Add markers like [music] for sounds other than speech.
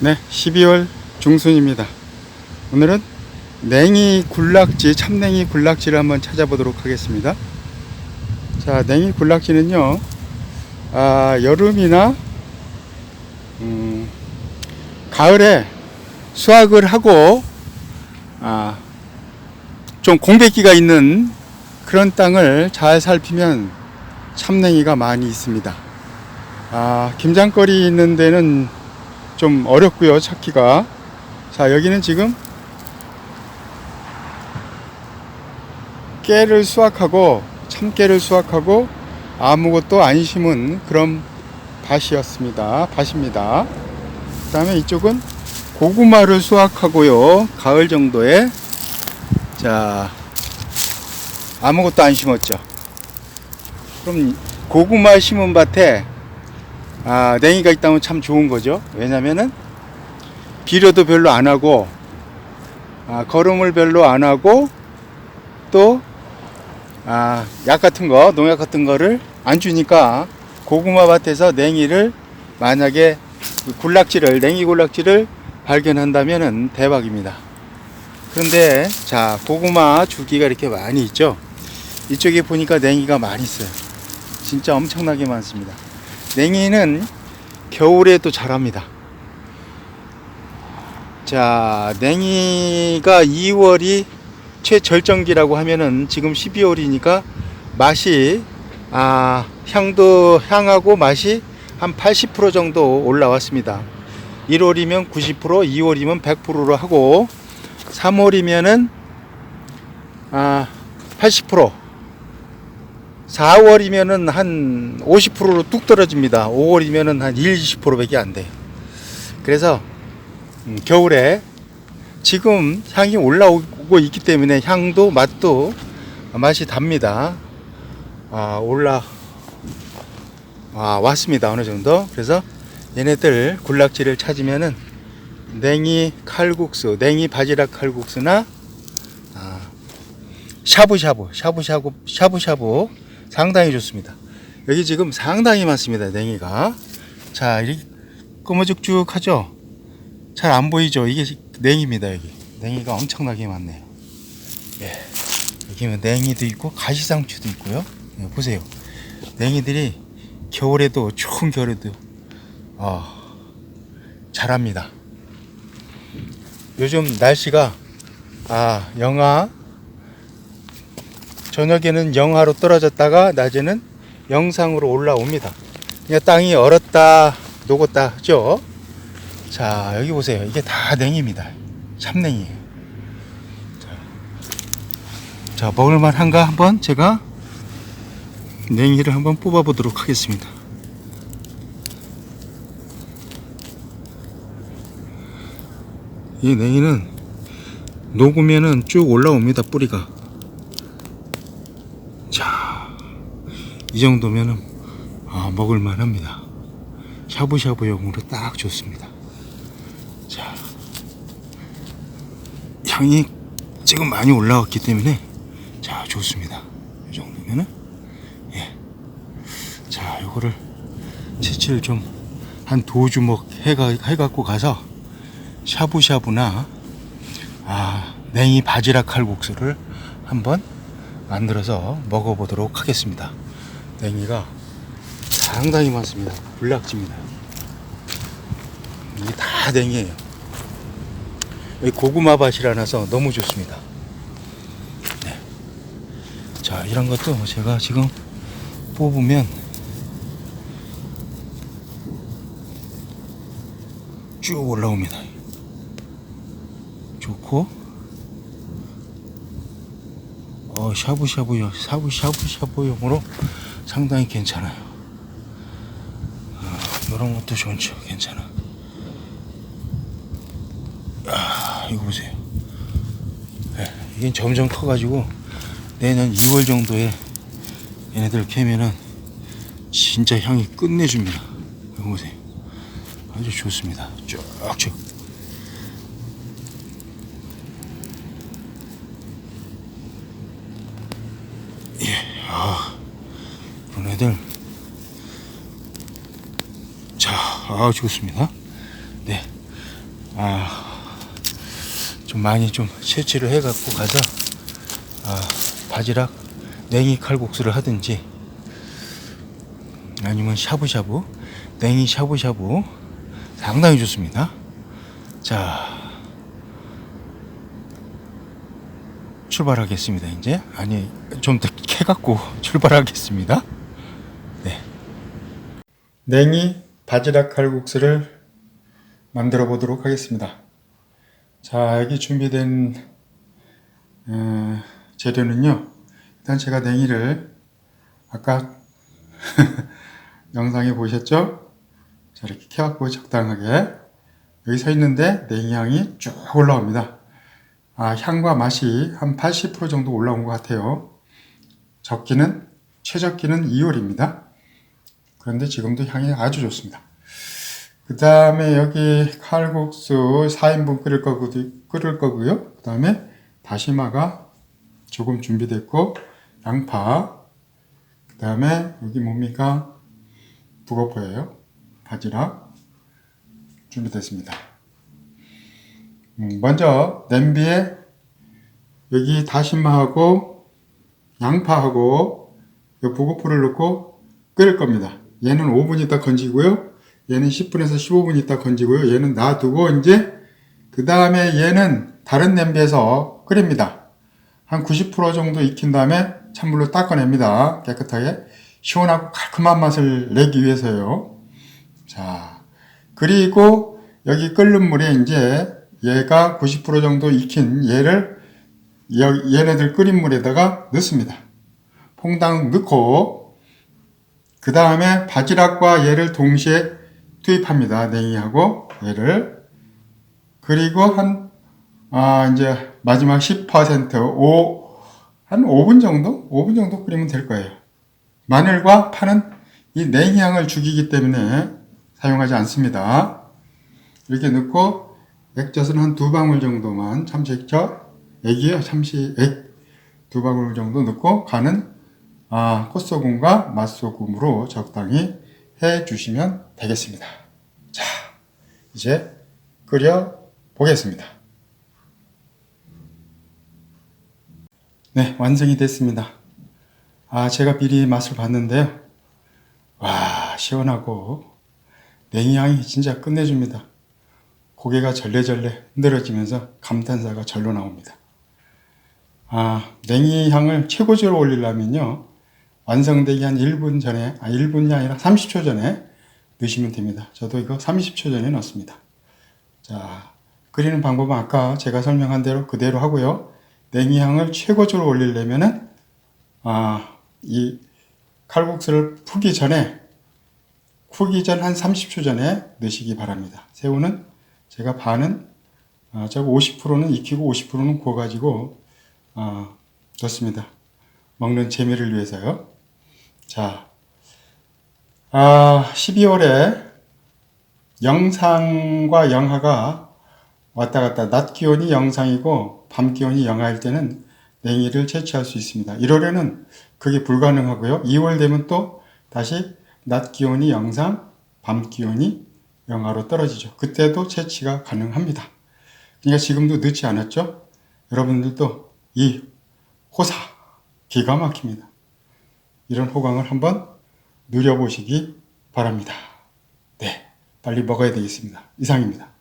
네, 12월 중순입니다. 오늘은 냉이 굴락지, 참냉이 굴락지를 한번 찾아보도록 하겠습니다. 자, 냉이 굴락지는요, 아, 여름이나, 음, 가을에 수확을 하고, 아, 좀 공백기가 있는 그런 땅을 잘 살피면 참냉이가 많이 있습니다. 아, 김장거리 있는 데는 좀 어렵고요 찾기가. 자 여기는 지금 깨를 수확하고 참깨를 수확하고 아무것도 안 심은 그런 밭이었습니다. 밭입니다. 그 다음에 이쪽은 고구마를 수확하고요 가을 정도에. 자 아무것도 안 심었죠. 그럼 고구마 심은 밭에 아, 냉이가 있다면 참 좋은 거죠. 왜냐면은 비료도 별로 안 하고 아, 거름을 별로 안 하고 또 아, 약 같은 거, 농약 같은 거를 안 주니까 고구마 밭에서 냉이를 만약에 그 굴락지를 냉이 굴락지를 발견한다면은 대박입니다. 그런데 자, 고구마 줄기가 이렇게 많이 있죠. 이쪽에 보니까 냉이가 많이 있어요. 진짜 엄청나게 많습니다. 냉이는 겨울에도 자랍니다. 자, 냉이가 2월이 최절정기라고 하면은 지금 12월이니까 맛이 아, 향도 향하고 맛이 한 80% 정도 올라왔습니다. 1월이면 90%, 2월이면 100%로 하고 3월이면은 아, 80% 4월이면은 한 50%로 뚝 떨어집니다. 5월이면은 한 1, 20%밖에 안 돼요. 그래서 음, 겨울에 지금 향이 올라오고 있기 때문에 향도 맛도 맛이 답니다. 아, 올라 아, 왔습니다. 어느 정도. 그래서 얘네들 굴락지를 찾으면은 냉이 칼국수, 냉이 바지락 칼국수나 아, 샤브샤브, 샤브샤브, 샤브샤브 상당히 좋습니다. 여기 지금 상당히 많습니다. 냉이가. 자, 이렇게 꼬무죽죽하죠? 잘 안 보이죠? 이게 냉입니다. 여기. 냉이가 엄청나게 많네요. 예. 여기는 냉이도 있고 가시상추도 있고요. 예, 보세요. 냉이들이 겨울에도 추운 겨울에도 어, 자랍니다. 요즘 날씨가 아 영하 저녁에는 영하로 떨어졌다가 낮에는 영상으로 올라옵니다. 그냥 땅이 얼었다 녹았다 하죠. 자 여기 보세요. 이게 다 냉입니다. 참냉이에요. 자, 자 먹을만한가 한번 제가 냉이를 한번 뽑아 보도록 하겠습니다. 이 냉이는 녹으면은 쭉 올라옵니다 뿌리가. 자, 이 정도면은 아, 먹을만 합니다. 샤브샤브용으로 딱 좋습니다. 자, 향이 지금 많이 올라왔기 때문에 자, 좋습니다. 이 정도면은 예. 자, 요거를 채취를 좀 한 두 주먹 해가, 해갖고 가서 샤브샤브나 아, 냉이 바지락 칼국수를 한번 만들어서 먹어보도록 하겠습니다. 냉이가 상당히 많습니다. 불락지입니다. 이게 다 냉이에요. 여기 고구마 밭이라서 너무 좋습니다. 네. 자, 이런 것도 제가 지금 뽑으면 쭉 올라옵니다. 좋고 어, 샤브샤브용, 샤브, 샤브샤브용으로 상당히 괜찮아요. 어, 이런 것도 좋죠. 괜찮아. 아, 이거 보세요. 예, 이게 점점 커가지고 내년 2월 정도에 얘네들 캐면은 진짜 향이 끝내줍니다. 이거 보세요. 아주 좋습니다. 쭉쭉. 그런 애들 자, 아, 좋습니다. 네. 아, 좀 많이 좀 채취를 해갖고 가서 아, 바지락 냉이 칼국수를 하든지 아니면 샤브샤브 냉이 샤브샤브 상당히 좋습니다. 자 출발하겠습니다. 이제 아니 좀 더 캐갖고 [laughs] 출발하겠습니다. 네. 냉이 바지락 칼국수를 만들어 보도록 하겠습니다. 자 여기 준비된 어, 재료는요. 일단 제가 냉이를 아까 [laughs] 영상에 보셨죠? 자 이렇게 캐갖고 적당하게 여기 서 있는데 냉이 향이 쭉 올라옵니다. 아, 향과 맛이 한 80% 정도 올라온 것 같아요. 적기는 최적기는 2월입니다. 그런데 지금도 향이 아주 좋습니다. 그 다음에 여기 칼국수 4인분 끓일 거고 끓일 거고요. 그 다음에 다시마가 조금 준비됐고 양파 그 다음에 여기 뭡니까 북어포예요. 바지락 준비됐습니다. 음, 먼저 냄비에 여기 다시마하고 양파하고 이 북어포를 넣고 끓일 겁니다. 얘는 5분 있다 건지고요. 얘는 10분에서 15분 있다 건지고요. 얘는 놔두고 이제 그 다음에 얘는 다른 냄비에서 끓입니다. 한 90% 정도 익힌 다음에 찬물로 닦아냅니다. 깨끗하게 시원하고 깔끔한 맛을 내기 위해서요. 자, 그리고 여기 끓는 물에 이제 얘가 90% 정도 익힌 얘를 여- 얘네들 끓인 물에다가 넣습니다. 퐁당 넣고 그 다음에 바지락과 얘를 동시에 투입합니다. 냉이하고 얘를 그리고 한 아, 이제 마지막 10% 5, 한 5분 정도? 5분 정도 끓이면 될 거예요. 마늘과 파는 이 냉향을 죽이기 때문에 사용하지 않습니다. 이렇게 넣고 액젓은 한 두 방울 정도만 참치 액젓, 액이에요. 참치 액 두 방울 정도 넣고 간은 아, 콧소금과 맛소금으로 적당히 해 주시면 되겠습니다. 자, 이제 끓여 보겠습니다. 네, 완성이 됐습니다. 아, 제가 미리 맛을 봤는데요. 와, 시원하고 냉이향이 진짜 끝내줍니다. 고개가 절레절레 흔들어지면서 감탄사가 절로 나옵니다. 아, 냉이향을 최고조로 올리려면요. 완성되기 한 1분 전에, 아, 1분이 아니라 30초 전에 넣으시면 됩니다. 저도 이거 30초 전에 넣습니다. 자, 끓이는 방법은 아까 제가 설명한 대로 그대로 하고요. 냉이향을 최고조로 올리려면은, 아, 이 칼국수를 푸기 전에, 푸기 전 한 30초 전에 넣으시기 바랍니다. 새우는 제가 반은, 아, 저 50%는 익히고 50%는 구워가지고, 아, 넣습니다. 먹는 재미를 위해서요. 자, 아, 12월에 영상과 영하가 왔다 갔다 낮 기온이 영상이고 밤 기온이 영하일 때는 냉이를 채취할 수 있습니다. 1월에는 그게 불가능하고요. 2월 되면 또 다시 낮 기온이 영상, 밤 기온이 영하로 떨어지죠. 그때도 채취가 가능합니다. 그러니까 지금도 늦지 않았죠? 여러분들도 이 호사 기가 막힙니다. 이런 호강을 한번 누려보시기 바랍니다. 네, 빨리 먹어야 되겠습니다. 이상입니다.